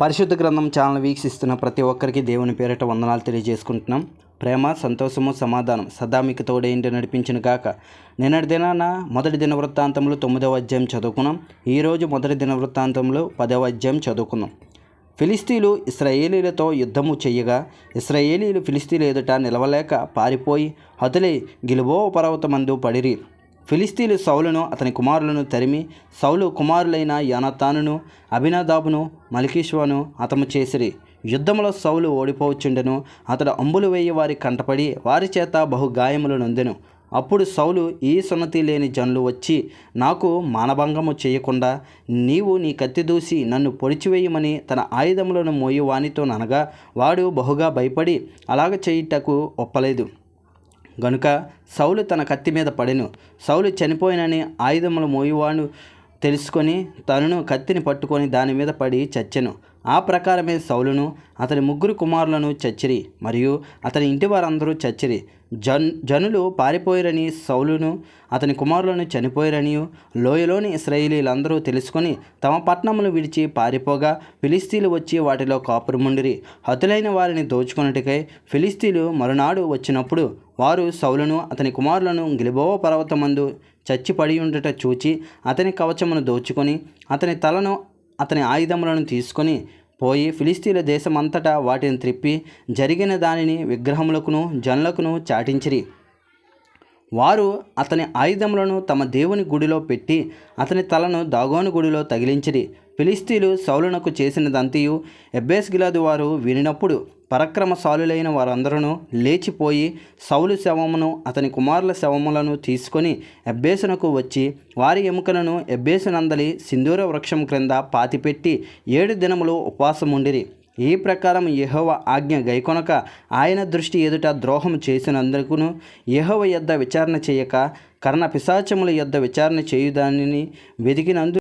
పరిశుద్ధ గ్రంథం ఛానల్ వీక్షిస్తున్న ప్రతి ఒక్కరికి దేవుని పేరిట వందనాలు తెలియజేసుకుంటున్నాం. ప్రేమ సంతోషము సమాధానం సదా మీకు తోడేంటి నడిపించిన గాక. నిన్నటి దినాన మొదటి దిన వృత్తాంతంలో తొమ్మిదవ అధ్యాయం చదువుకున్నాం. ఈరోజు మొదటి దిన వృత్తాంతంలో పదవ అధ్యాయం చదువుకున్నాం. ఫిలిస్తీన్లు ఇస్రాయేలీలతో యుద్ధము చేయగా ఇస్రాయేలీలు ఫిలిస్తీన్లు ఎదుట నిలవలేక పారిపోయి హతులై గిలుబో పర్వతమందు పడిరి. ఫిలిస్తీన్లు సౌలును అతని కుమారులను తరిమి సౌలు కుమారులైన యానతానును అభినదాబును మలికీశ్వను అతము చేసిరి. యుద్ధములో సౌలు ఓడిపోవచ్చుండెను అతడు అంబులు వేయి వారి కంటపడి వారి చేత బహు గాయములు నొందెను. అప్పుడు సౌలు ఈ సున్నతి లేని జనులు వచ్చి నాకు మానభంగము చేయకుండా నీవు నీ కత్తి దూసి నన్ను పొడిచివేయమని తన ఆయుధములను మోయి వానితో ననగా వాడు బహుగా భయపడి అలాగ చేయుటకు ఒప్పలేదు. గనుక సౌలు తన కత్తి మీద పడెను. సౌలు చనిపోయినని ఆయుధములు మోయువాడు తెలుసుకొని తనను కత్తిని పట్టుకొని దాని మీద పడి చచ్చెను. ఆ ప్రకారమే సౌలును అతని ముగ్గురు కుమారులను చచ్చిరి మరియు అతని ఇంటి వారందరూ చచ్చిరి. జన్ జనులు పారిపోయిరని సౌలును అతని కుమారులను చనిపోయిరని లోయలోని ఇస్రాయేలీలందరూ తెలుసుకొని తమ పట్టణములు విడిచి పారిపోగా ఫిలిస్తీన్లు వచ్చి వాటిలో కాపురముండిరి. హతులైన వారిని దోచుకున్నట్టుకై ఫిలిస్తీన్లు మరునాడు వచ్చినప్పుడు వారు సౌలను అతని కుమారులను గిలిబోవ పర్వతమందు చచ్చిపడి ఉండుట చూచి అతని కవచమును దోచుకొని అతని తలను అతని ఆయుధములను తీసుకొని పోయి ఫిలిస్తీన్ల దేశమంతటా వాటిని త్రిప్పి జరిగిన దానిని విగ్రహములకును జనులకును చాటించిరి. వారు అతని ఆయుధములను తమ దేవుని గుడిలో పెట్టి అతని తలను దాగోని గుడిలో తగిలించిరి. ఫిలిస్తీలు సౌలునకు చేసినదంతయు ఎబ్బేస్ గిలాదు వారు వినినప్పుడు పరక్రమశాలులైన వారందరూ లేచిపోయి సౌలు శవమును అతని కుమారుల శవములను తీసుకొని ఎబ్బేసునకు వచ్చి వారి ఎముకలను ఎబ్బేసునందలి సింధూర వృక్షం క్రింద పాతిపెట్టి ఏడు దినములు ఉపవాసముండిరి. ఈ ప్రకారం యహోవ ఆజ్ఞ గైకొనక ఆయన దృష్టి ఎదుట ద్రోహం చేసినందుకును యహోవ యొద్ద విచారణ చేయక కర్ణ పిశాచముల యొద్ద విచారణ చేయుదానిని వెదికినందు